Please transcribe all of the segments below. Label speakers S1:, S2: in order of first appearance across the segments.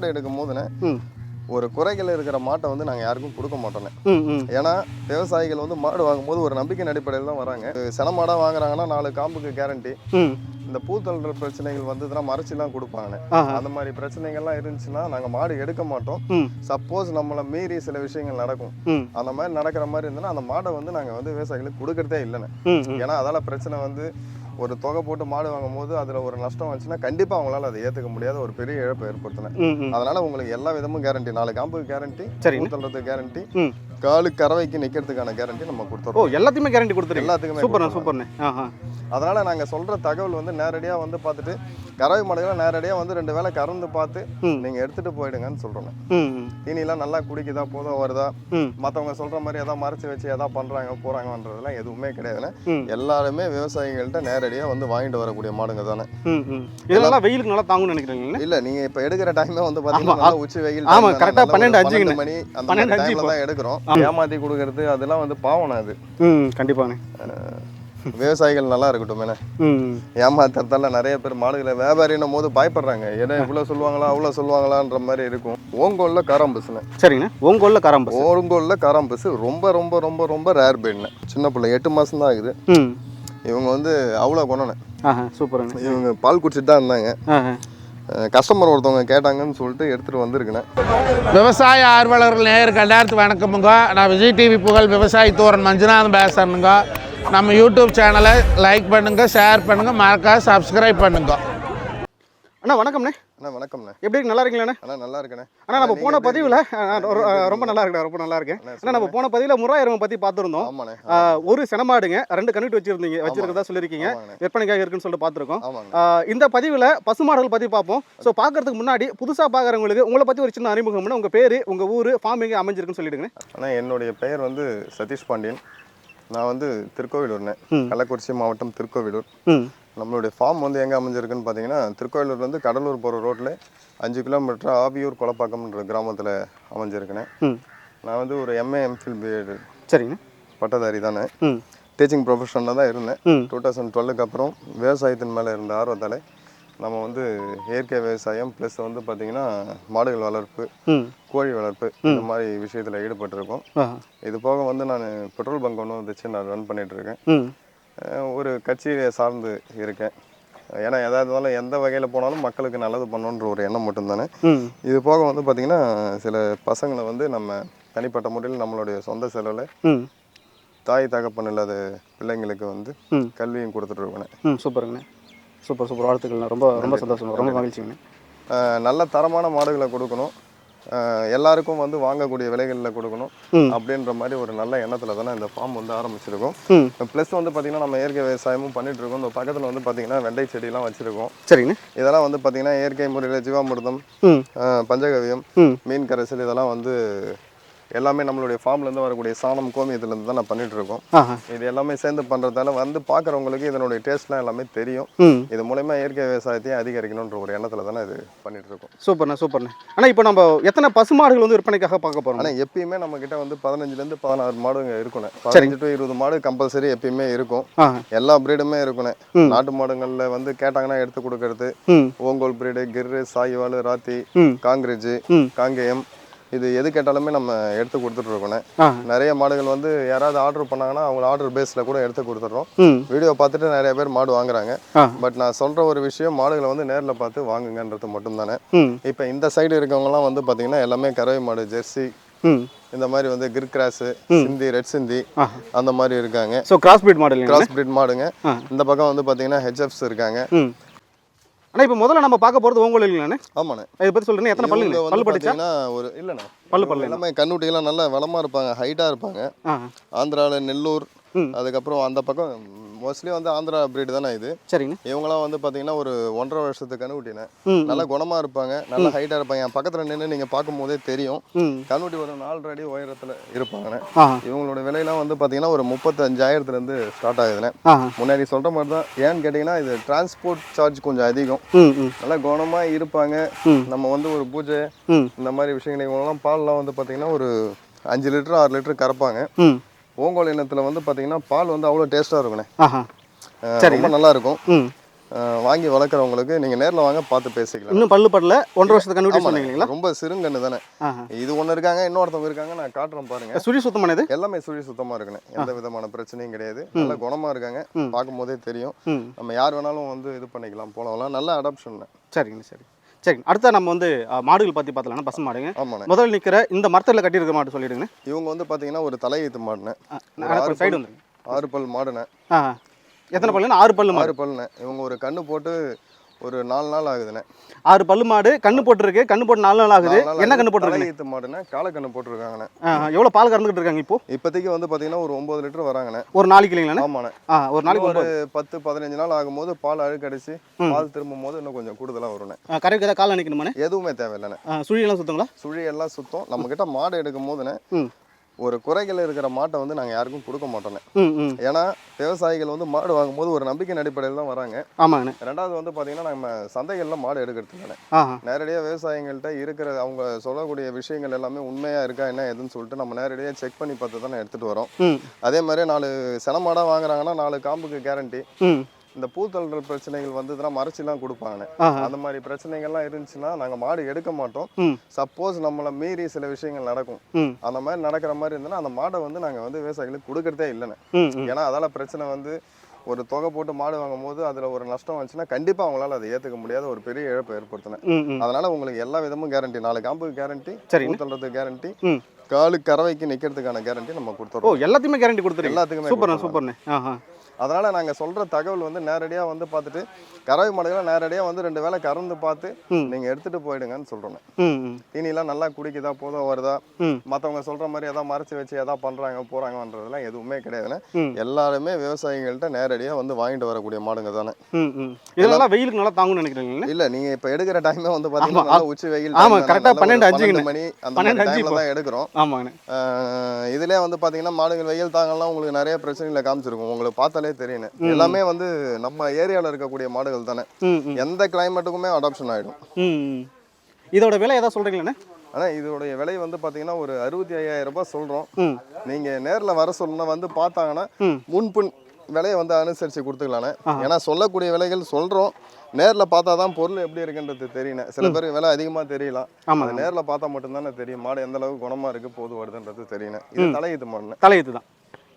S1: எடுக்கும்
S2: ம்.
S1: ஒரு குறைகள் இருக்கிற மாட்டை வந்து நாங்கள் யாருக்கும் கொடுக்க மாட்டோண்ணே
S2: ம் ம்.
S1: ஏன்னா விவசாயிகள் வந்து மாடு வாங்கும்போது ஒரு நம்பிக்கையின் அடிப்படையில் தான் வராங்க. சென மாடாக வாங்குறாங்கன்னா நாலு காம்புக்கு கேரண்டி இந்த பூத்தொல்ற பிரச்சனைகள் வந்ததுன்னா மறைச்சிலாம் கொடுப்பாங்கண்ணே அந்த மாதிரி பிரச்சனைகள்லாம் இருந்துச்சுன்னா நாங்கள் மாடு எடுக்க மாட்டோம். சப்போஸ் நம்மளை மீறி சில விஷயங்கள் நடக்கும். அந்த மாதிரி நடக்கிற மாதிரி இருந்ததுன்னா அந்த மாடை வந்து நாங்கள் வந்து விவசாயிகளுக்கு கொடுக்கறதே இல்லைண்ணே ஏன்னா அதால பிரச்சனை வந்து ஒரு தொகை போட்டு மாடு வாங்கும் போது அதில் ஒரு நஷ்டம் வந்துச்சுன்னா கண்டிப்பாக அவங்களால அதை ஏற்றுக்க முடியாத ஒரு பெரிய இழப்பை ஏற்படுத்தினேன். அதனால உங்களுக்கு எல்லா விதமும் கேரண்டி நாலு காம்புக்கு கேரண்டி
S2: சரிங்க.
S1: ஊத்தல்றதுக்கு கேரண்டி காலு கறவைக்கு நிக்கிறதுக்கான கேரண்டி நம்ம
S2: ஓ
S1: கொடுத்துறோம்
S2: எல்லாத்தையுமே கேரண்டி கொடுத்துருங்க
S1: எல்லாத்துக்குமே
S2: சூப்பர்ண்ணே. சூப்பர்ண்ணே.
S1: அதனால நாங்க சொல்ற தகவல் வந்து நேரடியா வந்து பார்த்துட்டு கறவை மாடுகளை நேரடியா வந்து ரெண்டு வேளை கறந்து பார்த்து நீங்க எடுத்துட்டு போயிடுங்கன்னு சொல்றோம்.
S2: ம் ம்.
S1: தீனிலாம் நல்லா குடிக்குதா போதும் வருதா? மத்தவங்க சொல்ற மாதிரி எதாவது மறைச்சு வச்சு எதாவது பண்றாங்க போறாங்கன்றதெல்லாம் எதுவுமே கிடையாதுண்ணே
S2: ம்.
S1: எல்லாருமே விவசாயிகள்கிட்ட நேரடியா வந்து வாங்கிட்டு வரக்கூடிய மாடுங்க தானே.
S2: ம் ம். இதெல்லாம் வெயிலுக்கு நல்லா தாங்கும்னு நினைக்கிறீங்களே
S1: இல்ல? நீங்க இப்ப எடுக்கிற டைமே வந்து. நல்லா உச்சி வெயில்
S2: ஆமா,
S1: time தான்.
S2: correct ஆ
S1: நல்ல ஒரு
S2: 12 அஞ்சுங்கண்ணே.
S1: மணி அந்த
S2: பன்னெண்டு அஞ்சு.
S1: தான் எடுக்கிறோம். ஏமாத்தி கொடுக்கறது அதெல்லாம் வந்து பாவம் அது.
S2: ம் கண்டிப்பாண்ணே
S1: விவசாயிகள் நல்லா இருக்கட்டும் என்ன?
S2: ம்.
S1: ஏமாத்துறதால நிறைய பேர் மாடுகளை வியாபாரின்னும் போது பயப்படுறாங்க. ஏன்னா இவ்வளவு சொல்லுவாங்களா அவ்வளவு சொல்லுவாங்களான்ற மாதிரி இருக்கும். ஓங்கோல்ல காராம்பஸ்னு
S2: சரிங்கண்ணே உங்கள்ல கராம்பஸ்
S1: ஓங்கோல்ல காராம்பஸ் ரொம்ப ரொம்ப ரொம்ப ரொம்ப ரேர் பேட்னு சின்ன பிள்ளை எட்டு மாசம் தான் ஆகுது.
S2: ம்.
S1: இவங்க வந்து அவ்வளோ கொண்டனே
S2: ஆஹா சூப்பர்ண்ணே
S1: இவங்க பால் குடிச்சிட்டு தான் இருந்தாங்க. கஸ்டமர் ஒருத்தவங்க கேட்டாங்கன்னு சொல்லிட்டு எடுத்துட்டு வந்திருக்கேன்.
S3: விவசாய ஆர்வலர்கள் நேயருக்கு எல்லாருக்கும் வணக்கமுங்க. நான் விஜய் டிவி புகழ் விவசாயி தோரன் மஞ்சுநாதன் பேசுறேனுங்க. நம்ம யூடியூப் சேனலை லைக் பண்ணுங்க ஷேர் பண்ணுங்க மறக்காம சப்ஸ்கிரைப் பண்ணுங்க.
S2: அண்ணா வணக்கம்ண்ணே.
S1: அண்ணா வணக்கம்ண்ணே.
S2: எப்படி இருக்கு? நல்லா இருக்கீங்களாண்ணே?
S1: அண்ணா நல்லா இருக்கண்ணே.
S2: அண்ணா நம்ம போன பதிவில் ரொம்ப நல்லா இருக்கேன் ரொம்ப நல்லா இருக்கேன்.
S1: அண்ணா,
S2: நம்ம போன பதிவில் முறாயிரம் பற்றி பார்த்துருந்தோம். ஒரு செனமாடுங்க ரெண்டு கண்ணுட்டு வச்சிருந்தீங்க வச்சிருக்கதா சொல்லியிருக்கீங்க. விற்பனைக்காக இருக்குன்னு சொல்லிட்டு பார்த்துருக்கோம். இந்த பதிவில் பசுமாடுகள் பற்றி பார்ப்போம். ஸோ பார்க்கறதுக்கு முன்னாடி புதுசாக பார்க்குறவங்களுக்கு உங்களை பற்றி ஒரு சின்ன அறிமுகம்னு உங்கள் பேர் உங்கள் ஊர் ஃபார்ம் எங்கே அமைஞ்சிருக்குன்னு சொல்லிடுங்க
S1: அண்ணா என்னுடைய பெயர் வந்து சதீஷ் பாண்டியன். நான் வந்து திருக்கோவிலூர்ண்ணே. கள்ளக்குறிச்சி மாவட்டம் திருக்கோவிலூர். நம்மளுடைய ஃபார்ம் வந்து எங்கே அமைஞ்சிருக்குன்னு பார்த்தீங்கன்னா திருக்கோவிலூர்லேருந்து கடலூர் போகிற ரோட்டில் அஞ்சு கிலோமீட்டர் ஆவியூர் கொலப்பாக்கம்ன்ற கிராமத்தில் அமைஞ்சிருக்கேன் நான் வந்து ஒரு எம்ஏ எம்ஃபில் பிஎட்
S2: சரிங்க.
S1: பட்டதாரி தானே. டீச்சிங் ப்ரொஃபஷனில் தான் இருந்தேன். டூ தௌசண்ட் டுவெல்லுக்கு அப்புறம் விவசாயத்தின் மேலே இருந்த ஆர்வத்தால் நம்ம வந்து இயற்கை விவசாயம் ப்ளஸ் வந்து பார்த்திங்கன்னா மாடுகள் வளர்ப்பு கோழி வளர்ப்பு இந்த மாதிரி விஷயத்தில் ஈடுபட்டிருக்கோம். இது போக வந்து நான் பெட்ரோல் பங்க் ஒன்று வச்சு நான் ரன் அஹ் ஒரு கட்சியை சார்ந்து இருக்கேன். ஏன்னா எதா இருந்தாலும் எந்த வகையில் போனாலும் மக்களுக்கு நல்லது பண்ணணுன்ற ஒரு எண்ணம் மட்டும்தானே. இது போக வந்து பார்த்திங்கன்னா சில பசங்களை வந்து நம்ம தனிப்பட்ட முறையில் நம்மளுடைய சொந்த செலவில் தாய் தகப்பன் இல்லாத பிள்ளைங்களுக்கு வந்து கல்வியும் கொடுத்துட்ருக்கேன்
S2: ம் சூப்பருங்கண்ணே. Super super. வாழ்த்துக்கள்ண்ணே. ரொம்ப ரொம்ப சந்தோஷம். ரொம்ப மகிழ்ச்சிங்கண்ணே.
S1: நல்ல தரமான மாடுகளை கொடுக்கணும். எல்லாருக்கும் வந்து வாங்கக்கூடிய விலைகளில் கொடுக்கணும். அப்படின்ற மாதிரி ஒரு நல்ல எண்ணத்தில் தானே இந்த ஃபார்ம் வந்து ஆரம்பிச்சிருக்கோம். ப்ளஸ் வந்து பார்த்திங்கன்னா நம்ம இயற்கை விவசாயமும் பண்ணிட்டு இருக்கோம். இந்த பக்கத்தில் வந்து பார்த்திங்கன்னா வெண்டை செடியெல்லாம் வச்சுருக்கோம்.
S2: சரிங்கண்ணே
S1: இதெல்லாம் வந்து பார்த்திங்கன்னா இயற்கை முறையில் ஜீவாமிர்தம் பஞ்சகவியம் மீன் கரைசல் இதெல்லாம் வந்து எல்லாமே நம்மளுடைய ஃபார்ம்லேருந்து வரக்கூடிய சாணம் கோமியத்துலேருந்து தான் நான் பண்ணிட்டு இருக்கோம்
S2: ஆஹா.
S1: இது எல்லாமே சேர்ந்து பண்ணுறதால வந்து பார்க்குறவங்களுக்கு இதனுடைய டேஸ்ட்லாம் எல்லாமே தெரியும். இது மூலயமா இயற்கை விவசாயத்தையும் அதிகரிக்கணுன்ற ஒரு எண்ணத்தில் தானே இது பண்ணிட்டு இருக்கோம்
S2: சூப்பர்ண்ணே சூப்பர்ண்ணே. அண்ணா இப்போ நம்ம எத்தனை பசுமாடுகள் வந்து விற்பனைக்காக பார்க்க போகிறோம்
S1: ஆனால் எப்பயுமே நம்ம கிட்ட வந்து பதினஞ்சுலேருந்து பதினாறு மாடுங்க இருக்கணும் பதினஞ்சு டு இருபது மாடு கம்பல்சரி எப்பயுமே இருக்கும். எல்லா பிரீடுமே இருக்கணும். நாட்டு மாடுங்களில் வந்து கேட்டாங்கன்னா எடுத்து கொடுக்கறது. ஓங்கோல் பிரீடு கிர்ரு சாய்வால் ராத்தி காங்கிரேஜ் காங்கேயம் இது எது கேட்டாலுமே நம்ம எடுத்து
S2: ஆஹா
S1: நிறைய மாடுகள் வந்து யாராவது ஆர்டர் பண்ணாங்கன்னா அவங்க ஆர்டர் பேஸில் கூட எடுத்து கொடுத்துட்றோம். வீடியோ பார்த்துட்டு நிறைய பேர் மாடு வாங்குறாங்க. பட் நான் சொல்கிற ஒரு விஷயம் மாடுகளை வந்து நேரில் பார்த்து வாங்குங்கன்றது மட்டும்தானே.
S2: ம்.
S1: இப்போ இந்த சைடு இருக்கவங்கலாம் வந்து பார்த்தீங்கன்னா எல்லாமே கறவை மாடு ஜெர்சி இந்த மாதிரி வந்து கிர் கிராஸு சிந்தி ரெட் சிந்தி அந்த மாதிரி இருக்காங்க.
S2: So cross breed model
S1: cross breed மாடுங்க. இந்த பக்கம் வந்து பார்த்தீங்கன்னா ஹெச்எஃப்ஸ் இருக்காங்க.
S2: அண்ணா இப்போ முதல்ல நம்ம பார்க்க போகிறது உங்கள் இல்லைங்கண்ணே
S1: ஆமாண்ணே.
S2: இதை பற்றி சொல்லுங்க எத்தனை
S1: வந்து
S2: பல்லு படிச்சா?
S1: ஒரு இல்லைண்ணா.
S2: பல்லு பல்லு
S1: எல்லாமே கண்ணுட்டிகள்லாம் நல்லா வளமாக இருப்பாங்க ஹைட்டாக இருப்பாங்க. ஆந்திராவில் நெல்லூர். அதுக்கப்புறம் அந்த பக்கம் மோஸ்ட்லி வந்து ஆந்திரா பிரீடு தானே இது.
S2: சரிங்கண்ணே
S1: இவங்களாம் வந்து பார்த்தீங்கன்னா ஒரு ஒன்றரை வருஷத்துக்கு கண்ணுட்டினே
S2: ம்.
S1: நல்லா குணமாக இருப்பாங்க நல்லா ஹைட்டாக இருப்பாங்க. என் பக்கத்தில் நின்று நீங்கள் பார்க்கும்போதே தெரியும்.
S2: ம்.
S1: கண்ணுட்டி ஒரு நாலு அடி உயரத்தில் இருப்பாங்கண்ணே இவங்களோட விலையெல்லாம் வந்து பார்த்தீங்கன்னா ஒரு முப்பத்தஞ்சாயிரத்துலேருந்து ஸ்டார்ட் ஆகுதுண்ணே முன்னாடி சொல்கிற மாதிரி தான். ஏன்னு கேட்டிங்கன்னா இது டிரான்ஸ்போர்ட் சார்ஜ் கொஞ்சம் அதிகம். நல்லா குணமாக இருப்பாங்க. நம்ம வந்து ஒரு பூஜை இந்த மாதிரி விஷயங்கள் இவங்கெல்லாம் பால்லாம் வந்து பார்த்தீங்கன்னா ஒரு அஞ்சு லிட்டர் ஆறு லிட்டர் கறப்பாங்க. ஓங்கோல் இனத்தில் வந்து பார்த்தீங்கன்னா பால் வந்து அவ்வளோ டேஸ்ட்டாக இருக்குண்ணே. ரொம்ப நல்லா இருக்கும். வாங்கி வளர்க்குறவங்களுக்கு நீங்கள் நேரில் வாங்க பார்த்து பேசிக்கலாம்.
S2: இன்னும் பல்லு படல? ஒன்றரை வருஷத்துக்கு கண்டுபிடி
S1: ஆமாண்ணே.
S2: சொன்னீங்களா
S1: ரொம்ப சிறுங்கன்னு தானே இது ஒன்று இருக்காங்க இன்னொருத்தவங்க இருக்காங்க நான் காட்டுறேன் பாருங்க.
S2: சுழி சுத்தமானது
S1: எல்லாமே சுழி சுத்தமாக இருக்குண்ணே. எந்த விதமான பிரச்சனையும் கிடையாது. நல்ல குணமாக இருக்காங்க. பார்க்கும்போதே தெரியும். நம்ம யார் வேணாலும் வந்து இது பண்ணிக்கலாம் போகலாம் நல்ல அடாப்ஷன்
S2: சரிங்க சரி சரிங்க. அடுத்த நம்ம வந்து மாடுகள் பற்றி பார்த்தலாம் பசு மாடுங்க. முதல்ல நிற்கிற இந்த மரத்தில் கட்டியிருக்க மாடு சொல்லிடுங்க
S1: இவங்க வந்து பார்த்தீங்கன்னா ஒரு தலையீத்து மாடுண்ணே.
S2: சைடு
S1: பல்.
S2: வந்துருங்க.
S1: ஆறு பல்
S2: ஆ எத்தனை பல்லுன்னா ஆறு மாடு.
S1: ஆறு பல்லுண்ணே. இவங்க ஒரு கண்ணு போட்டு ஒரு நாலு நாள் ஆகுதுண்ணே.
S2: ஆறு பல்லு மாடு கண்ணு போட்டிருக்கு. கண்ணு போட்டு நாலு நாள் ஆகுது. என்ன. கண்ணு
S1: தலையீத்து மாடுண்ணே காலக்கண்ணு போட்டிருக்காங்கண்ணே.
S2: எவ்வளோ பால் கறந்துக்கிட்டு இருக்காங்க இப்போ?
S1: இப்போதைக்கு வந்து பார்த்தீங்கன்னா ஒரு ஒம்பது லிட்டர் வராங்கண்ணே.
S2: ஒரு நாளைக்கு இல்லைங்களாண்ணே
S1: ஆமாண்ணே.
S2: ஒரு நாளைக்கு
S1: ஒரு பத்து பதினஞ்சு நாள் ஆகும்போது பால் அழுக்கடிச்சு. பால் திரும்பும் போது இன்னும் கொஞ்சம் கூடுதலாக வரும்ண்ணே.
S2: கரைக்கு ஏதாவது கால் நிற்கணுமாண்ணே
S1: எதுவுமே தேவையில்லைண்ணே.
S2: சுழியெல்லாம் சுத்தங்களா?
S1: சுழி எல்லாம் சுத்தம். நம்ம கிட்ட மாடு எடுக்கும் போதுண்ணே ஒரு குறைகள் இருக்கிற மாட்டை வந்து நாங்கள் யாருக்கும் கொடுக்க மாட்டோண்ணே
S2: ம் ம்.
S1: ஏன்னா விவசாயிகள் வந்து மாடு வாங்கும்போது ஒரு நம்பிக்கை அடிப்படையில் தான் வராங்க.
S2: ஆமாங்கண்ணே.
S1: ரெண்டாவது வந்து பார்த்தீங்கன்னா நம்ம சந்தைகளில் மாடு எடுக்கிறது நேரடியாக விவசாயிகள்கிட்ட இருக்கிற அவங்க சொல்லக்கூடிய விஷயங்கள் எல்லாமே உண்மையாக இருக்கா என்ன எதுன்னு சொல்லிட்டு நம்ம நேரடியாக செக் பண்ணி பார்த்து தானே எடுத்துகிட்டு வரோம் அதே மாதிரி நாலு சென மாடாக வாங்குறாங்கன்னா நாலு காம்புக்கு கேரண்டி இந்த பூத்தல்ற பிரச்சனைகள் வந்ததுன்னா மறைச்சிலாம் கொடுப்பாங்கண்ணே
S2: ஆஹா.
S1: அந்த மாதிரி பிரச்சனைகள்லாம் இருந்துச்சுன்னா நாங்கள் மாடு எடுக்க மாட்டோம். சப்போஸ் நம்மளை மீறி சில விஷயங்கள் நடக்கும். அந்த மாதிரி நடக்கிற மாதிரி இருந்ததுன்னா அந்த மாடை வந்து நாங்கள் வந்து விவசாயிகளுக்கு கொடுக்கறதே
S2: ம்
S1: ஏன்னா அதால் பிரச்சனை வந்து ஒரு தொகை போட்டு மாடு வாங்கும் போது அதில் ஒரு நஷ்டம் வந்துச்சுன்னா கண்டிப்பாக அவங்களால அதை ஏற்றுக்க முடியாத ஒரு பெரிய இழப்பை ஏற்படுத்தினேன் அதனால உங்களுக்கு எல்லா விதமும் கேரண்டி நாலு காம்புக்கு கேரண்டி
S2: சரிங்க.
S1: ஊத்தல்றதுக்கு கேரண்டி காலு கறவைக்கு நிற்கிறதுக்கான கேரண்டி நம்ம
S2: ஓ
S1: கொடுத்துறோம்.
S2: எல்லாத்தையுமே கேரண்டி கொடுத்துருங்க
S1: எல்லாத்துக்குமே கொடுத்துடலாம்.
S2: சூப்பர்ண்ணே.
S1: அதனால நாங்கள் சொல்ற தகவல் வந்து நேரடியாக வந்து பார்த்துட்டு கறவை மாடுகளை நேரடியாக வந்து ரெண்டு வேளை கறந்து பார்த்து. நீங்கள் எடுத்துட்டு போயிடுங்கன்னு சொல்கிறோம் தீனிலாம் நல்லா குடிக்குதா போதும் வருதா? மற்றவங்க சொல்ற மாதிரி எதாவது மறைச்சு வச்சு எதாவது பண்ணுறாங்க போகிறாங்கன்றதுலாம் எதுவுமே கிடையாதுண்ணே
S2: ம்.
S1: எல்லாருமே விவசாயிகள்கிட்ட நேரடியாக வந்து வாங்கிட்டு வரக்கூடிய மாடுங்க தானே.
S2: இதெல்லாம் வெயிலுக்கு நல்லா தாங்கும்னு நினைக்கிறீங்களே
S1: இல்ல நீங்க இப்ப எடுக்கிற டைமே வந்து நல்லா உச்சி வெயில்
S2: ஆமா,
S1: time தான்.
S2: correct ஆ
S1: நல்ல ஒரு
S2: 12 அஞ்சுங்கண்ணே.
S1: 12 மணி அந்த
S2: 12
S1: மாதிரி
S2: அஞ்சு
S1: டைம்ல. தான் எடுக்கிறோம்.
S2: ஆமாங்கண்ணே
S1: ஆஹ் இதுலயே வந்து பாத்தீங்கன்னா மாடுகள் வெயில் தாங்கலாம் உங்களுக்கு நிறைய பிரச்சனைகளை காமிச்சிருக்கும். உங்களுக்கு பார்த்தாலே தெரியும் எல்லாமே வந்து நம்ம ஏரியால இருக்கக்கூடிய மாடுகள் தானே. எந்த கிளைமேட்டுக்குமே அடாப்ஷன் ஆயிடும்.
S2: இதோட விலை ஏதாவது சொல்கிறீங்களாண்ணே
S1: ஆனா இதோடைய விலை வந்து பாத்தீங்கன்னா ஒரு அறுபத்தி ஐயாயிரம் ரூபாய் சொல்றோம். நீங்க நேர்ல வர சொல்லணும்னா வந்து பார்த்தாங்கன்னா முன்பின் விலையை வந்து அனுசரிச்சு கொடுத்துக்கலாண்ணே. ஏன்னா சொல்லக்கூடிய விலைகள் சொல்றோம். நேர்ல பார்த்தா தான் பொருள் எப்படி இருக்குன்றது தெரியணும் சில பேருக்கு விலை அதிகமா தெரியலாம். அது நேர்ல பார்த்தா மட்டும்தானே தெரியும். மாடு எந்த அளவுக்கு குணமா இருக்கு போது வருதுன்றது தெரியணும் இது தலையீத்து மாடுண்ணே.
S2: தலையீத்து தான்.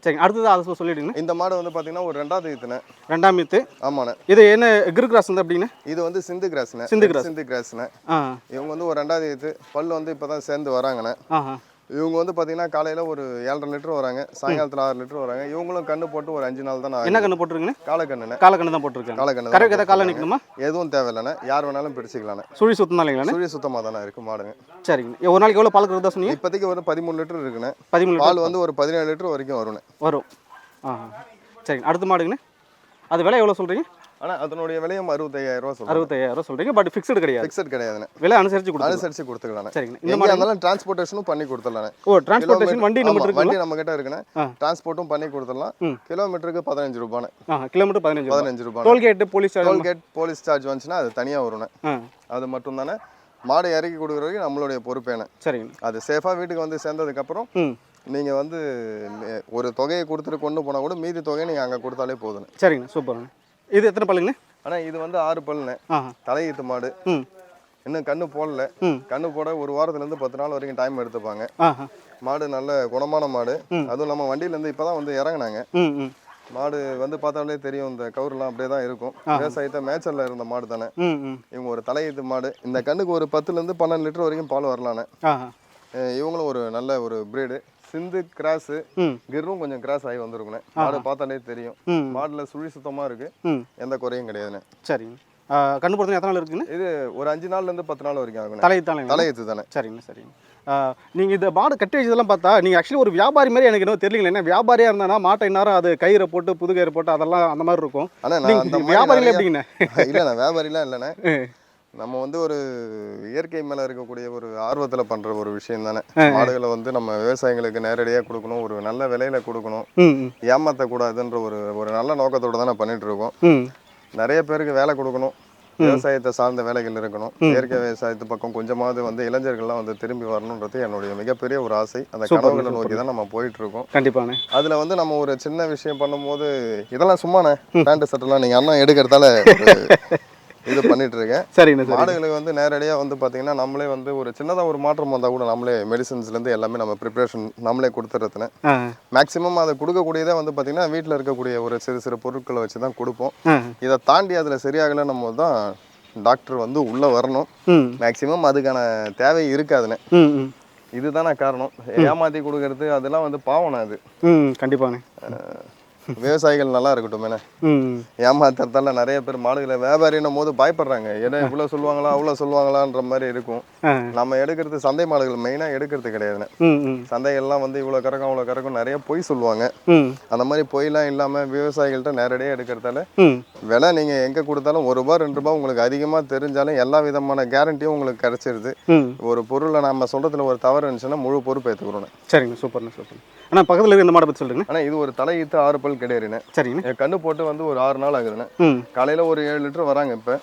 S2: சரிங்க. அடுத்தது அதை சொல்லிடுங்க.
S1: இந்த மாடு வந்து பாத்தீங்கன்னா ஒரு ரெண்டாவது ஈத்துனே
S2: ரெண்டாம் மீத்து.
S1: ஆமாண்ணே.
S2: இது என்ன கிரு கிராஸ் வந்து அப்படின்னா
S1: இது வந்து சிந்து கிராஸ்ண்ணே.
S2: சிந்து கிராஸ்.
S1: சிந்து கிராஸ்ண்ணே. இவங்க வந்து ஒரு ரெண்டாவது ஈத்து பல்லு வந்து இப்பதான் சேர்ந்து வராங்கண்ணே. இவங்க வந்து பாத்தீங்கன்னா காலையில ஒரு ஏழரை லிட்டர் வராங்க சாயங்காலத்துல ஆறு லிட்டர் வராங்க. இவங்களும் கண்ணு போட்டு ஒரு அஞ்சு நாள் தான்
S2: என்ன கண்ணு போட்டிருக்குண்ணே
S1: காலக்கண்ணுண்ணே
S2: காலக்கண்ணு தான் போட்டிருக்காங்க.
S1: காலக்கண்ணு
S2: கரைக்கு ஏதாவது காலை நிற்கணுமா
S1: எதுவும் தேவையில்லைண்ணே. யார் வேணாலும் பிடிச்சிக்கலாண்ணே
S2: சுழி சுத்தம் இல்லைங்களாண்ணே?
S1: சூரிய சுத்தமாக தானே இருக்கு மாடுங்க.
S2: சரிங்க. ஒரு நாளைக்கு எவ்வளோ பால் கறக்குதா சொன்னீங்க?
S1: இப்போதைக்கு ஒரு பதிமூணு லிட்டர் இருக்குண்ணே.
S2: பதிமூணு
S1: பால் வந்து ஒரு பதினேழு லிட்டர் வரைக்கும் வரும்ண்ணே.
S2: வரும். ஆஹா. சரிங்க. அடுத்த மாடுங்கண்ணே? அது விலை எவ்வளோ சொல்கிறீங்க
S1: ஆனால் அதனுடைய விலையும் அறுபத்தையாயிரம் ரூபா சொல்லுங்கள்
S2: அறுபத்தாயிரம் சொல்கிறீங்க பட் ஃபிக்ஸ்டு கிடையாது.
S1: ஃபிக்ஸட் கிடையாதுண்ணே
S2: விலை அனுசரித்து கொடுத்து
S1: அனுசரிச்சு கொடுத்துக்கலாண்ணே
S2: சரிங்க. இந்த மாதிரி
S1: இருந்தாலும் டிரான்ஸ்போர்ட்டேஷனும் பண்ணி கொடுத்துடலாண்ணே
S2: ஓ டிரான்ஸ்போர்ட்டேஷன் வண்டி நம்ம இருக்குங்களா
S1: வண்டி நம்ம கிட்ட இருக்குண்ணே. டிரான்ஸ்போர்ட்டும் பண்ணி கொடுத்துடலாம். கிலோமீட்டருக்கு பதினஞ்சு
S2: ஆ கிலோமீட்டர் பதினஞ்சு
S1: பதினஞ்சு ரூபாய்
S2: tollgate police
S1: tollgate police charge வந்துச்சுன்னா அது தனியாக வரும்ண்ணே அது மட்டும் தானே மாடு இறக்கி கொடுக்குற வரைக்கும் நம்மளுடைய பொறுப்பேண்ணே
S2: சரிங்க.
S1: அது சேஃபாக வீட்டுக்கு வந்து சேர்ந்ததுக்கப்புறம்
S2: ம்.
S1: நீங்கள் வந்து ஒரு தொகையை கொடுத்துட்டு கொண்டு போனால் கூட மீதி தொகையை நீங்கள் அங்கே கொடுத்தாலே போதுண்ணே
S2: சரிங்க. சூப்பருங்க. இது எத்தனை பல்லுங்கண்ணே
S1: ஆனால் இது வந்து ஆறு பல்லுண்ணே. தலையீத்து மாடு.
S2: ம்.
S1: இன்னும் கண்ணு போடல. கண்ணு போட ஒரு வாரத்துலேருந்து பத்து நாள் வரைக்கும் டைம் எடுத்துப்பாங்க. மாடு நல்ல குணமான மாடு. அதுவும் இல்லாமல் வண்டியிலேருந்து இப்போ தான் வந்து இறங்குனாங்க. மாடு வந்து பார்த்தாலே தெரியும் இந்த கவுர்லாம் அப்படியே தான் இருக்கும். விவசாயத்தை மேய்ச்சலில் இருந்த மாடு தானே. இவங்க ஒரு தலையீத்து மாடு. இந்த கண்ணுக்கு ஒரு பத்துலேருந்து பன்னெண்டு லிட்டர் வரைக்கும் பால் வரலானே
S2: ஆஹா
S1: அஹ் இவங்களும் ஒரு நல்ல ஒரு பிரீடு சிந்து கிராஸு
S2: ம்.
S1: கிர்ரும் கொஞ்சம் கிராஸ் ஆகி வந்திருக்குண்ணே மாடு பார்த்தாலே தெரியும். மாடுல சுழி சுத்தமாக இருக்கு. எந்த குறையும் கிடையாதுண்ணே
S2: சரிங்க. ஆ, கண்ணு போடுறது எத்தனை நாள் இருக்குங்கண்ணே
S1: இது ஒரு அஞ்சு நாள்லேருந்து பத்து நாள் வரைக்கும் ஆகுண்ணே
S2: தலையீத்தானே
S1: தலையீத்து தானே.
S2: சரிங்க சரிங்க. நீங்கள் இந்த மாடு கட்டி வச்சதெல்லாம் பார்த்தா நீங்கள் ஆக்சுவலி ஒரு வியாபாரி மாதிரி எனக்கு என்ன தெரியல என்ன வியாபாரியாக இருந்தானா மாட்டை இந்நேரம் அது கயிறை போட்டு புது கயிறு போட்டு அதெல்லாம் அந்த மாதிரி இருக்கும்.
S1: ஆனால்
S2: வியாபாரியில் எப்படிங்கண்ணே
S1: இல்லைண்ணே வியாபாரிலாம் இல்லைண்ணே. நம்ம வந்து ஒரு இயற்கை மேல இருக்கக்கூடிய ஒரு ஆர்வத்துல பண்ற ஒரு விஷயம் தானே. மாடுகளை வந்து நம்ம விவசாயிகளுக்கு நேரடியாக கொடுக்கணும் ஒரு நல்ல விலையில கொடுக்கணும். ஏமாற்றக்கூடாதுன்ற ஒரு ஒரு நல்ல நோக்கத்தோட தானே பண்ணிட்டு இருக்கோம். நிறைய பேருக்கு வேலை கொடுக்கணும். விவசாயத்தை சார்ந்த வேலைகள் இருக்கணும். இயற்கை விவசாயத்து பக்கம் கொஞ்சமாவது வந்து இளைஞர்கள்லாம் வந்து திரும்பி வரணுன்றது என்னுடைய மிகப்பெரிய ஒரு ஆசை. அந்த கனவுகளை நோக்கி தான் நம்ம போயிட்டு இருக்கோம்
S2: கண்டிப்பாண்ணே.
S1: அதுல வந்து நம்ம ஒரு சின்ன விஷயம் பண்ணும்போது இதெல்லாம் சும்மாண்ணே பேண்ட் ஷர்ட்லாம் நீங்க அண்ணன் எடுக்கிறதால இது பண்ணிட்டு இருக்கேன்
S2: சரிண்ணே சரி
S1: மாடுகளுக்கு வந்து நேரடியாக வந்து பார்த்தீங்கன்னா நம்மளே வந்து ஒரு சின்னதாக ஒரு மாற்றம் வந்தால் கூட நம்மளே மெடிசன்ஸ்லேருந்து எல்லாமே நம்ம ப்ரிப்ரேஷன் நம்மளே கொடுத்துறதுன்னு. மேக்ஸிமம் அதை கொடுக்கக்கூடியதே வந்து பார்த்தீங்கன்னா வீட்டில் இருக்கக்கூடிய ஒரு சிறு சிறு பொருட்களை வச்சு தான் கொடுப்போம். இதை தாண்டி அதில் சரியாகலைன்னும் போது தான் டாக்டர் வந்து உள்ளே வரணும். மேக்ஸிமம் அதுக்கான தேவை
S2: ம்
S1: இதுதானே காரணம். ஏமாற்றி கொடுக்கறது அதெல்லாம் வந்து பாவனை அது. அஹ் விவசாயிகள் நல்லா இருக்கட்டும்
S2: ம்.
S1: ஏமாத்துறதால நிறைய பேர் மாடுகளை வியாபாரின்னும் போது பயப்படுறாங்க. ஏன்னா இவ்வளோ சொல்லுவாங்களா அவ்வளோ சொல்லுவாங்களான்ற மாதிரி இருக்கும். நம்ம எடுக்கிறது சந்தை மாடுகள் மெயினாக எடுக்கிறது
S2: ம்
S1: சந்தைகள்லாம் வந்து இவ்வளோ கறக்கும் அவ்வளோ கறக்கும் நிறைய பொய் சொல்லுவாங்க. அந்த மாதிரி பொய்லாம் இல்லாமல் விவசாயிகள்கிட்ட நேரடியாக எடுக்கிறதால விலை நீங்கள் எங்கே கொடுத்தாலும் ஒரு ரூபா ரெண்டு ரூபா உங்களுக்கு அதிகமாக தெரிஞ்சாலும் எல்லா விதமான கேரண்டியும் உங்களுக்கு கிடைச்சிருது. ஒரு பொருளை நம்ம சொல்கிறதுல ஒரு தவறு இருந்துச்சுன்னா முழு பொறுப்பு ஏற்றுக்கிறோம்
S2: சரிங்க சூப்பர்ண்ணே சூப்பர் அண்ணா பக்கத்தில் இருக்க இந்த மாடை பற்றி சொல்லுங்கண்ணே
S1: ஆனால் இது ஒரு தலையீத்து ஆறு பல் கிடையாதுண்ணே
S2: சரிங்கண்ணே
S1: என் கண்ணு போட்டு வந்து ஒரு ஆறு நாள் ஆகுதுண்ணே காலையில் ஒரு ஏழு லிட்டர் வராங்க இப்போ.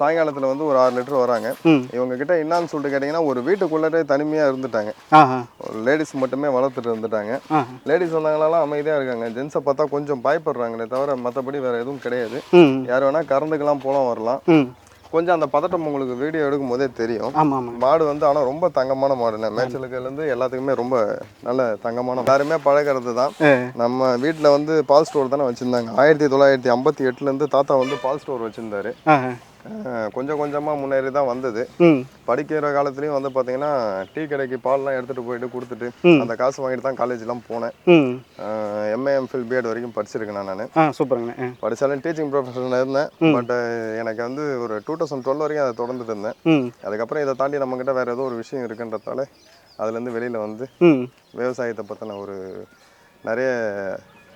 S1: சாயங்காலத்தில் வந்து ஒரு ஆறு லிட்டர் வராங்க. இவங்க கிட்ட என்னன்னு சொல்லிட்டு கேட்டிங்கன்னா ஒரு வீட்டுக்குள்ளே தனிமையாக இருந்துட்டாங்க. ஒரு லேடிஸ் மட்டுமே வளர்த்துட்டு இருந்துட்டாங்க. லேடிஸ் வந்தாங்களாம் அமைதியாக இருக்காங்க. ஜென்ஸை பார்த்தா கொஞ்சம் பயப்படுறாங்களே தவிர மற்றபடி வேறு எதுவும் கிடையாது. யார் வேணால் கறந்துக்கலாம் போலாம் வரலாம். கொஞ்சம் அந்த பதட்டம் உங்களுக்கு வீடியோ எடுக்கும் போதே தெரியும்
S2: ஆமாம்
S1: மாடு வந்து ஆனால் ரொம்ப தங்கமான மாடுண்ணே மேய்ச்சலுக்குலேருந்து எல்லாத்துக்குமே ரொம்ப ஆ தங்கமான எல்லாருமே பழகிறது தான். நம்ம வீட்டில் வந்து பால் ஸ்டோர் தானே வச்சுருந்தாங்க. ஆயிரத்தி தொள்ளாயிரத்தி ஐம்பத்தி எட்டுலேருந்து தாத்தா வந்து பால் ஸ்டோர் வச்சுருந்தாரு. கொஞ்சம் கொஞ்சமாக முன்னேறி தான் வந்தது. படிக்கிற காலத்துலேயும் வந்து பார்த்தீங்கன்னா டீ கடைக்கு பால்லாம் எடுத்துகிட்டு போயிட்டு கொடுத்துட்டு அந்த காசு வாங்கிட்டு தான் காலேஜ்லாம் போனேன். எம்ஏ எம்ஃபில் பிஎட் வரைக்கும் படிச்சிருக்கேன் நான்
S2: ஆ
S1: படித்தாலும் டீச்சிங் ப்ரொஃபஷனில் இருந்தேன். பட் எனக்கு வந்து ஒரு டூ தௌசண்ட் டுவெல் வரைக்கும் அதை தொடர்ந்துட்டு இருந்தேன். அதுக்கப்புறம் இதை தாண்டி நம்மக்கிட்ட வேறு ஏதோ ஒரு விஷயம் இருக்குன்றதால அதுலேருந்து வெளியில் வந்து விவசாயத்தை பற்றின ஒரு நிறைய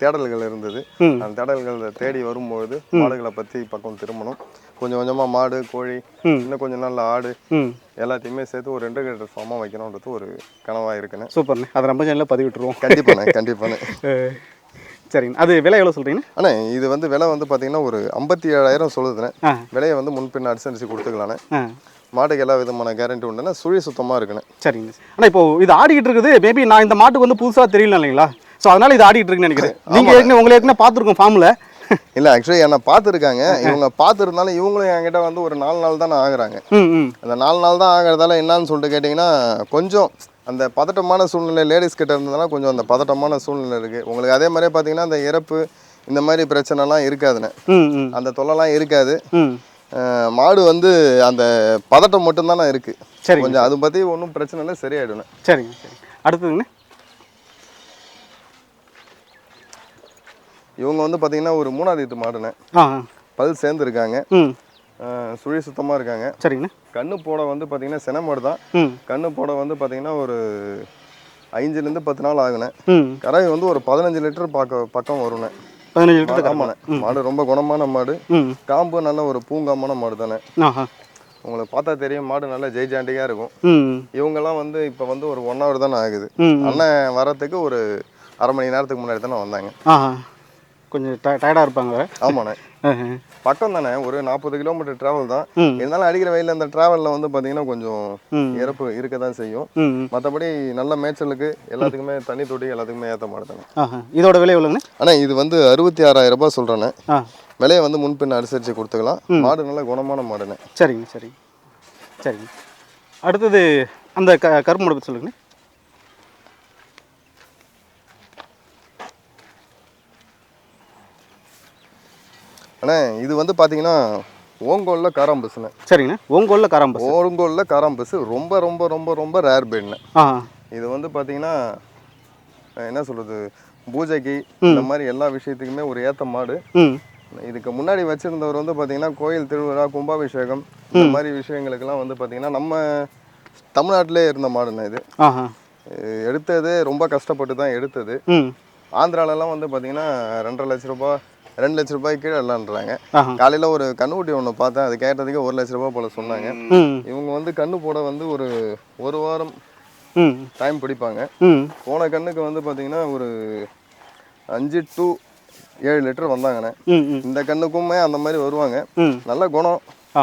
S1: தேடல்கள் இருந்தது. அந்த தேடல்களை தேடி வரும்பொழுது மாடுகளை பற்றி பக்கம் திரும்பணும். கொஞ்சம் கொஞ்சமாக மாடு கோழி. இன்னும் கொஞ்சம் நாள்ல ஆடு எல்லாத்தையுமே சேர்த்து ஒரு இன்டகிரேட்டர் ஃபார்மாக வைக்கணுன்றது ஒரு கனவாக இருக்குன்னு.
S2: சூப்பர்ண்ணே. அதை நம்ம சேனலில் பதிவிட்டுருவோம்
S1: கண்டிப்பாண்ணே கண்டிப்பாண்ணே.
S2: சரிங்க அது விலை எவ்வளோ சொல்கிறீங்கண்ணே
S1: அண்ணே இது வந்து விலை வந்து பார்த்தீங்கன்னா ஒரு ஐம்பத்தி ஏழாயிரம் சொல்லுதுண்ணே விலையை வந்து முன்பின் அனுசரித்து கொடுத்துக்கலாண்ணே.
S2: ஆ.
S1: மாட்டுக்கு எல்லா விதமான கேரண்டி உண்டுண்ணே. சுழி சுத்தமாக இருக்குண்ணே.
S2: சரிங்க அண்ணா இப்போ இது ஆடிக்கிட்டு இருக்குது. மேபி நான் இந்த மாட்டுக்கு வந்து புதுசாக தெரியல இல்லைங்களா? ஸோ அதனால இது ஆடிக்கிட்டு இருக்குன்னு நினைக்கிறேன். நீங்கள் ஏற்கனவே உங்களை ஏற்கனவே பார்த்துருக்கோம் ஃபார்மில்
S1: இல்லை ஆக்சுவலி என்னை பார்த்துருக்காங்க. இவங்க பார்த்துருந்தாலும் இவங்களும் என்கிட்ட வந்து ஒரு நாலு நாள் தானே ஆகுறாங்க. அந்த நாலு நாள் தான் ஆகிறதால என்னன்னு சொல்லிட்டு கேட்டிங்கன்னா கொஞ்சம் அந்த பதட்டமான சூழ்நிலை லேடிஸ் கிட்ட இருந்ததுனா கொஞ்சம் அந்த பதட்டமான சூழ்நிலை இருக்குது உங்களுக்கு அதே மாதிரியே பார்த்தீங்கன்னா அந்த இறப்பு இந்த மாதிரி பிரச்சனைலாம் இருக்காதுண்ணே அந்த தொல்லைலாம் இருக்காது. மாடு வந்து அந்த பதட்டம் மட்டும்தானே இருக்குது
S2: சரிங்க.
S1: கொஞ்சம் அதை பற்றி ஒன்றும் பிரச்சனை இல்லை சரியாயிடுண்ணே
S2: சரிங்க சரி அடுத்ததுங்கண்ணே
S1: இவங்க வந்து பார்த்தீங்கன்னா ஒரு மூணாவது ஈத்து
S2: ஆ
S1: பல் சேர்ந்துருக்காங்க. சுழி சுத்தமாக இருக்காங்க.
S2: சரிங்கண்ணே.
S1: கண்ணு போட வந்து பார்த்தீங்கன்னா செனமாடு தான். கண்ணு போட வந்து பார்த்தீங்கன்னா ஒரு ஐந்துலேருந்து பத்து நாள்
S2: ம்.
S1: கறவை வந்து ஒரு பதினஞ்சு லிட்டர் பார்க்க பக்கம் வரும்ண்ணே
S2: பதினஞ்சு லிட்டர்
S1: ஆமாண்ணே மாடு ரொம்ப குணமான மாடு. காம்பு நல்ல ஒரு பூங்காமான மாடு தானே.
S2: ஆஹா.
S1: உங்களுக்கு பார்த்தா தெரியும் மாடு நல்ல ஜெய்ஜாண்டியாக இருக்கும். இவங்கெல்லாம் வந்து இப்போ வந்து ஒரு ஒன் ஹவர் தானே ஆகுது. அண்ணன் வரத்துக்கு ஒரு அரை மணி நேரத்துக்கு முன்னாடி தானே வந்தாங்க.
S2: கொஞ்சம் டயர்டாக இருப்பாங்க.
S1: ஆமாண்ணே. பக்கம் தானே ஒரு நாற்பது கிலோமீட்டர் டிராவல் தான். இருந்தாலும் அடிக்கிற வெயில்ல அந்த டிராவலில் வந்து பார்த்தீங்கன்னா கொஞ்சம் இறப்பு இருக்க தான் செய்யும். மற்றபடி நல்ல மேய்ச்சலுக்கு எல்லாத்துக்குமே தண்ணி தொட்டி எல்லாத்துக்குமே ஏற்ற மாடு தானே.
S2: ஆஹா இதோட விலை எவ்வளோங்கண்ணே?
S1: ஆனால் இது வந்து அறுபத்தி ஆறாயிரம் ரூபாய் சொல்கிறேண்ணே விலையை வந்து முன்பின் அனுசரித்து கொடுத்துக்கலாம். மாடு நல்ல குணமான மாடுண்ணே.
S2: சரிங்க சரிங்க. சரிங்க. அடுத்தது அந்த க கருப்பு மாடு சொல்லுங்கண்ணே.
S1: அண்ணே இது வந்து பார்த்தீங்கன்னா ஓங்கோலில் காராம்பஸ்ண்ணே
S2: சரிங்கண்ணே. உங்களில் காராம்பஸ்
S1: ஓங்கோலில் காராம்பஸ் ரொம்ப ரொம்ப ரொம்ப ரொம்ப ரேர் பேட்ண்ணே
S2: ஆ.
S1: இது வந்து பார்த்தீங்கன்னா என்ன சொல்கிறது பூஜைக்கு இந்த மாதிரி எல்லா விஷயத்துக்குமே ஒரு ஏற்ற மாடு. இதுக்கு முன்னாடி வச்சிருந்தவர் வந்து பார்த்தீங்கன்னா கோயில் திருவிழா கும்பாபிஷேகம் இந்த மாதிரி விஷயங்களுக்கெல்லாம் வந்து பார்த்தீங்கன்னா நம்ம தமிழ்நாட்டிலே இருந்த மாடுண்ணே இது. எடுத்தது ரொம்ப கஷ்டப்பட்டு தான் எடுத்தது. ஆந்திராலலாம் வந்து பார்த்தீங்கன்னா ரெண்டரை லட்ச ரூபாய் ரெண்டு லட்ச ரூபாய் கீழே
S2: ஆஹா.
S1: காலையில் ஒரு கண்ணுக்குட்டி ஒன்று பார்த்தேன். அது கேட்டதுக்கு ஒரு லட்ச ரூபாய் போல் சொன்னாங்க. இவங்க வந்து கண்ணு போட வந்து ஒரு ஒரு வாரம் டைம் பிடிப்பாங்க. போன கண்ணுக்கு வந்து பார்த்தீங்கன்னா ஒரு அஞ்சு டு ஏழு லிட்டர் வந்தாங்கண்ணே. இந்த கண்ணுக்குமே அந்த மாதிரி வருவாங்க. நல்ல குணம்.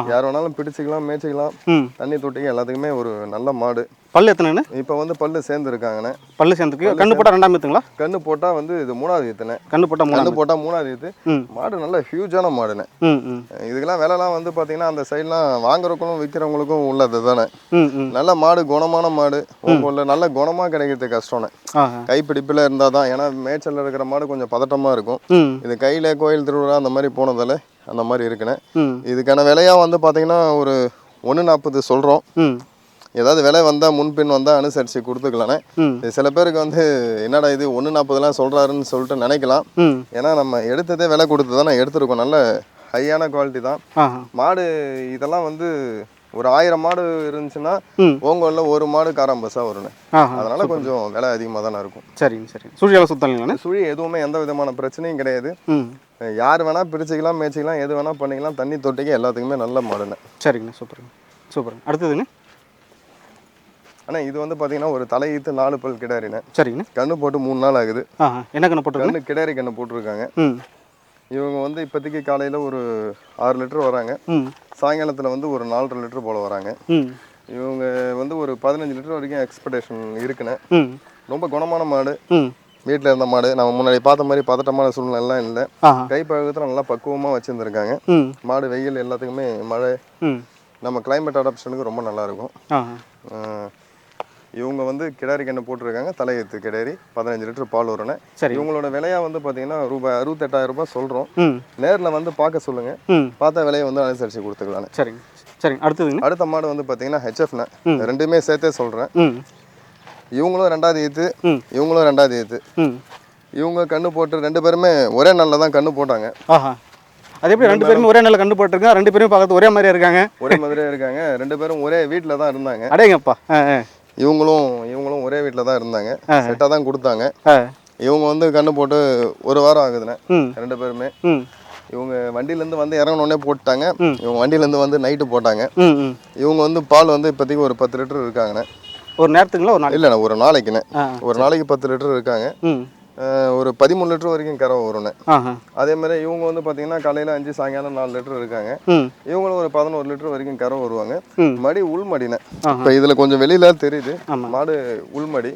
S1: யார் வேணாலும் பிடிச்சிக்கலாம் மேய்ச்சிக்கலாம். தண்ணி தொட்டிக்கு எல்லாத்துக்குமே ஒரு நல்ல மாடு.
S2: பல்லு எத்தனைண்ணே
S1: இப்போ வந்து பல்லு சேர்ந்து இருக்காங்கண்ணே
S2: பல்லு சேர்ந்துருக்கு. கண்ணு போட்டால் ரெண்டாம் ஈத்துங்களா
S1: கண்ணு போட்டால் வந்து இது மூணாவது ஈத்துனே
S2: கண்ணு போட்டால்
S1: கண்ணு போட்டால் மூணாவது ஈத்து
S2: ம்.
S1: மாடு நல்ல ஹியூஜான மாடுண்ணே. இதுக்கெல்லாம் விலைலாம் வந்து பார்த்தீங்கன்னா அந்த சைட்லாம் வாங்குறவங்களுக்கும் விற்கிறவங்களுக்கும் உள்ளது தானே. நல்ல மாடு குணமான மாடு. உள்ள நல்ல குணமாக கிடைக்கிறது கஷ்டம்ண்ணே. கைப்பிடிப்பில் இருந்தால் தான் ஏன்னா மேய்ச்சலில் இருக்கிற மாடு கொஞ்சம் பதட்டமாக இருக்கும். இது கையில் கோயில் திருவிழா அந்த மாதிரி போனதால அந்த மாதிரி இருக்குண்ணே. இதுக்கான விலையாக வந்து பார்த்தீங்கன்னா ஒரு ஒன்று நாற்பது சொல்கிறோம் ஏதாவது விலை வந்தால் முன்பின் வந்தால் அனுசரித்து இது சில பேருக்கு வந்து என்னடா இது ஒன்று நாற்பதுலாம் சொல்கிறாருன்னு சொல்லிட்டு நினைக்கலாம். ஏன்னா நம்ம எடுத்ததே விலை கொடுத்து தானே எடுத்துருக்கோம். நல்ல ஹையான குவாலிட்டி தான். மாடு இதெல்லாம் வந்து ஒரு ஆயிரம் மாடு இருந்துச்சுன்னா ஓங்கோலில் ஒரு மாடு காராம்பஸாக வரும்ண்ணே
S2: ஆஹா
S1: அதனால கொஞ்சம் விலை அதிகமாக தானே இருக்கும்.
S2: சரிங்க சரிங்க. சுத்தம் இல்லைங்கண்ணே
S1: சுழி எதுவுமே எந்த விதமான பிரச்சனையும் கிடையாது. யார் வேணால் பிரிச்சுக்கலாம் மேய்ச்சிக்கலாம் எது வேணால் பண்ணிக்கலாம். தண்ணி தொட்டிக்கு எல்லாத்துக்குமே நல்ல மாடுண்ணே
S2: சரிங்கண்ணே சூப்பருங்க. சூப்பருங்க. அடுத்ததுங்க
S1: ஆனால் இது வந்து பார்த்தீங்கன்னா ஒரு தலையீத்து நாலு பல் கிடாரிண்ணே.
S2: சரிங்கண்ணே.
S1: கண்ணு போட்டு மூணு நாள் ஆகுது.
S2: என்ன கண்ணு போட்டுருங்க
S1: கண்ணு கிடாரி கண்ணு போட்டிருக்காங்க. இவங்க வந்து இப்போதைக்கு காலையில் ஒரு ஆறு லிட்டர் வராங்க. சாயங்காலத்தில் வந்து ஒரு நாலரை லிட்டர் போல் வராங்க. இவங்க வந்து ஒரு பதினஞ்சு லிட்டர் வரைக்கும் எக்ஸ்பெக்டேஷன் இருக்குண்ணே. ரொம்ப குணமான மாடு. வீட்டில் இருந்த மாடு. நம்ம முன்னாடி பார்த்த மாதிரி பதட்டமான சூழ்நிலைலாம் இல்லை. கை பழக்கத்தில் நல்லா பக்குவமாக வச்சுருந்துருக்காங்க. மாடு வெயில் எல்லாத்துக்குமே மழை. நம்ம கிளைமேட் அடாப்ஷனுக்கு ரொம்ப நல்லா இருக்கும்.
S2: ஆஹா
S1: ஆஹ் இவங்க வந்து கிடாரி கண்ணு போட்டிருக்காங்க. தலையெத்து கிடாரி பதினஞ்சு லிட்டர் பால் வரும்னே
S2: சரி.
S1: இவங்களோட விலையாக வந்து பார்த்தீங்கன்னா ரூபாய் அறுபத்தெட்டாயிரம் ரூபாய் சொல்கிறோம் நேரில் வந்து பார்க்க சொல்லுங்கள்
S2: ம்.
S1: பார்த்த விலையை வந்து அனுசரித்து கொடுத்துக்கலான்னு
S2: சரிங்க. சரிங்க. அடுத்ததுங்க.
S1: அடுத்த மாடு வந்து பார்த்தீங்கன்னா ஹெச்எஃப்னு ரெண்டுமே சேர்த்தே சொல்கிறேன் இவங்களும் ரெண்டாவது ஈத்து. இவங்களும் ரெண்டாவது ஈத்து இவங்க கண்ணு போட்டு ரெண்டு பேருமே ஒரே நாளில் தான் கண்ணு போட்டாங்க.
S2: அது எப்படி ரெண்டு பேருமே ஒரே நாள் கண்டு போட்டிருக்காங்க. ரெண்டு பேரும் பார்க்கறது ஒரே மாதிரியா இருக்காங்க.
S1: ஒரே மாதிரியே இருக்காங்க. ரெண்டு பேரும் ஒரே வீட்டில் தான் இருந்தாங்க.
S2: அடேங்கப்பா.
S1: இவங்களும் இவங்களும் ஒரே வீட்டில் தான் இருந்தாங்க. செட்டாக தான் கொடுத்தாங்க. இவங்க வந்து கண்ணு போட்டு ஒரு வாரம் ஆகுதுண்ணே. ரெண்டு பேருமே. இவங்க வண்டியிலேருந்து வந்து இறங்கினோடனே போட்டாங்க இவங்க வண்டியிலேருந்து வந்து நைட்டு போட்டாங்க. இவங்க வந்து பால் வந்து இப்போதைக்கு ஒரு பத்து லிட்டர் இருக்காங்கண்ணே.
S2: ஒரு நேரத்துக்குங்களா ஒரு நாள்
S1: இல்லைண்ணே ஒரு நாளைக்குண்ணே. ஒரு நாளைக்கு பத்து லிட்டர் இருக்காங்க. ஒரு பதிமூணு லிட்டர் வரைக்கும் கறவை
S2: ஆஹா.
S1: அதே மாதிரி இவங்க வந்து பார்த்தீங்கன்னா காலையில் அஞ்சு சாயங்காலம் நாலு லிட்டர் இருக்காங்க. இவங்களும் ஒரு பதினோரு லிட்டர் வரைக்கும் கறவை வருவாங்க. மடி உள்மடினே
S2: ஆஹா.
S1: இப்போ இதில் கொஞ்சம் வெளியில தெரியுது. மாடு உள்மடி.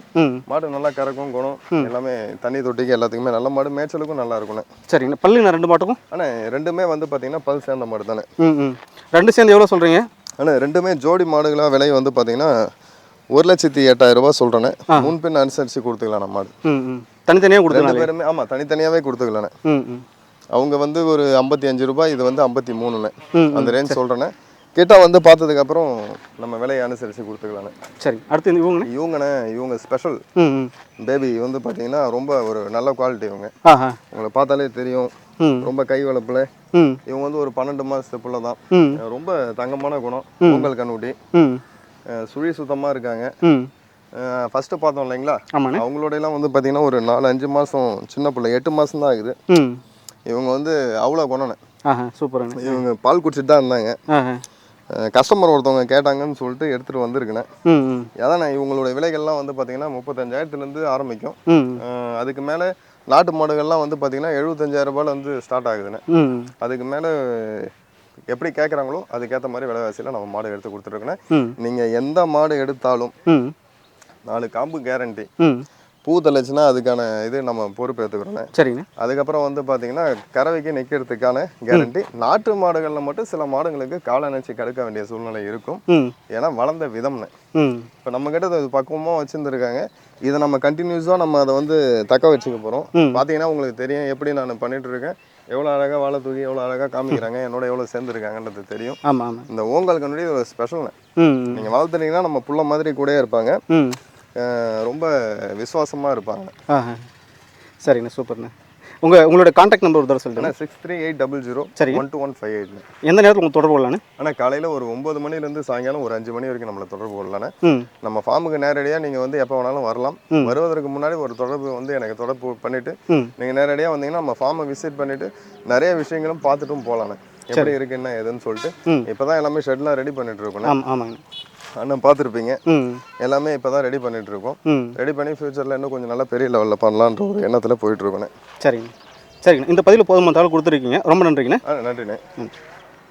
S1: மாடு நல்லா கறக்கும் குணம். எல்லாமே தண்ணி தொட்டிக்கு எல்லாத்துக்குமே நல்ல மாடு மேய்ச்சலுக்கும் நல்லா இருக்குண்ணே
S2: சரிங்கண்ணா. பல்லுங்கண்ணா ரெண்டு மாட்டுக்கும்?
S1: ஆனால் ரெண்டுமே வந்து பார்த்தீங்கன்னா பல் சேர்ந்த மாடு தானே
S2: ரெண்டு சேர்ந்து எவ்வளோ சொல்கிறீங்க
S1: ஆனால் ரெண்டுமே ஜோடி மாடுகளாக விலை வந்து பார்த்தீங்கன்னா ஒரு லட்சத்தி எட்டாயிரம் ரூபாய் சொல்கிறேனே முன்பின் அனுசரித்து கொடுத்துக்கலாம் நம்ம
S2: தனித்தனியாக கொடுத்துருங்க
S1: பேருமே ஆமாம் தனித்தனியாகவே கொடுத்துக்கலாண்ணே
S2: ம் ம்.
S1: அவங்க வந்து ஒரு ஐம்பத்தி அஞ்சு ரூபாய் இது வந்து ஐம்பத்தி மூணுண்ணே
S2: ம்,
S1: அந்த ரேஞ்ச் சொல்கிறேண்ணே கிட்ட வந்து பார்த்ததுக்கப்புறம் நம்ம விலையை அனுசரித்து கொடுத்துக்கலாண்ணே
S2: சரி அடுத்து இந்த இவங்கண்ணே?
S1: இவங்க ஸ்பெஷல் பேபி வந்து பார்த்தீங்கன்னா ரொம்ப ஒரு நல்ல குவாலிட்டி இவங்க. உங்களை பார்த்தாலே தெரியும். ரொம்ப கை வளப்பில் இவங்க வந்து ஒரு பன்னெண்டு மாதத்து புள்ள தான் ரொம்ப தங்கமான குணம். பொங்கல் கண்ணுட்டி சுழி சுத்தமாக இருக்காங்க.
S2: ம்.
S1: ஃபஸ்ட்டு பார்த்தோம் இல்லைங்களா?
S2: ஆமாண்ணே.
S1: அவங்களோடையெல்லாம் வந்து பார்த்தீங்கன்னா ஒரு நாலு அஞ்சு மாதம் சின்ன பிள்ளை எட்டு மாதம் தான் ஆகுது. இவங்க வந்து அவ்வளோ
S2: ஆஹா சூப்பருங்க
S1: இவங்க பால் குடிச்சிட்டு தான் இருந்தாங்க. கஸ்டமர் ஒருத்தவங்க கேட்டாங்கன்னு சொல்லிட்டு எடுத்துகிட்டு வந்திருக்கேன். அதான் இவங்களோட விலைகள்லாம் வந்து பார்த்தீங்கன்னா முப்பத்தஞ்சாயிரத்துலேருந்து ஆரம்பிக்கும். அதுக்கு மேலே நாட்டு மாடுகள்லாம் வந்து பார்த்தீங்கன்னா எழுபத்தஞ்சாயிரம் ரூபாயில வந்து ஸ்டார்ட் ஆகுதுண்ணே. அதுக்கு மேலே எப்படி கேட்குறாங்களோ அதுக்கேற்ற மாதிரி விலைவாசியில் நம்ம மாடு எடுத்து கொடுத்துருக்கோண்ணே
S2: ம்.
S1: நீங்கள் எந்த மாடு எடுத்தாலும் நாலு காம்பு கேரண்டி பூ தலைச்சுன்னா அதுக்கான இது நம்ம பொறுப்பு எடுத்துக்கிறோண்ணே
S2: சரிங்கண்ணே
S1: அதுக்கப்புறம் வந்து பார்த்தீங்கன்னா கறவைக்கு நிற்கிறதுக்கான கேரண்டி நாட்டு மாடுகளில் மட்டும் சில மாடுங்களுக்கு காலை நினச்சி கடுக்க வேண்டிய சூழ்நிலை இருக்கும். ஏன்னா வளர்ந்த விதம்னு. இப்போ நம்ம கிட்ட அது பக்குவமாக வச்சுருந்துருக்காங்க. இதை நம்ம கண்டினியூஸாக நம்ம அதை வந்து தக்க வச்சுக்க போகிறோம். பார்த்தீங்கன்னா உங்களுக்கு தெரியும் எப்படி நான் பண்ணிட்டு இருக்கேன் எவ்வளோ அழகாக வாழை தூக்கி எவ்வளோ அழகாக காமிக்கிறாங்க என்னோட எவ்வளோ சேர்ந்துருக்காங்கன்றது தெரியும்.
S2: ஆமாம் ஆமாம்
S1: இந்த ஓங்கல் கண்ணுடைய ஒரு ஸ்பெஷல் நீங்கள் வளர்த்துனீங்கன்னா நம்ம புள்ள மாதிரி கூடயே இருப்பாங்க. ரொம்ப விசுவாசமாக இருப்பாங்க.
S2: சரிங்கண்ணா சூப்பர்ண்ணே உங்கள் உங்களோட காண்டாக்ட் நம்பர் ஒரு தடவை சொல்லுங்கள்
S1: six three eight double zero
S2: சரிங்க.
S1: One two one five eight
S2: எந்த நேரத்தில் உங்களுக்கு தொடர்பு கொள்ளலாண்ணே
S1: ஆனால் காலையில் ஒரு ஒம்பது மணிலேருந்து சாயங்காலம் ஒரு அஞ்சு மணி வரைக்கும் நம்மளை தொடர்பு கொள்ளலானே
S2: ம்.
S1: நம்ம ஃபார்முக்கு நேரடியாக நீங்கள் வந்து எப்போ வேணாலும் வரலாம். வருவதற்கு முன்னாடி ஒரு தொடர்பு வந்து எனக்கு தொடர்பு பண்ணிவிட்டு
S2: ம்.
S1: நீங்கள் நேரடியாக வந்தீங்கன்னா நம்ம ஃபார்மை விசிட் பண்ணிவிட்டு நிறைய விஷயங்களும் பார்த்துட்டும் போகலாண்ணே எப்படி இருக்கு என்ன ஏதுன்னு சொல்லிட்டு
S2: ம்.
S1: இப்போ தான் எல்லாமே ஷெட்லாம் ரெடி பண்ணிட்டு இருக்கோண்ணே
S2: ஆமாம் ஆமாங்க.
S1: அண்ணன் பார்த்துருப்பீங்க.
S2: ம்.
S1: எல்லாமே இப்போ தான் ரெடி பண்ணிட்டு இருக்கோம் ரெடி பண்ணி ஃபியூச்சரில் இன்னும் கொஞ்சம் நல்லா பெரிய லெவலில் பண்ணலான்ற ஒரு எண்ணத்தில் போயிட்டு இருக்கோண்ணே
S2: சரிங்க. சரிங்கண்ணா இந்த பதிவில் போதுமான தகவல் கொடுத்துருக்கீங்க. ரொம்ப நன்றிங்கண்ணே
S1: நன்றிண்ணே.
S2: ம்.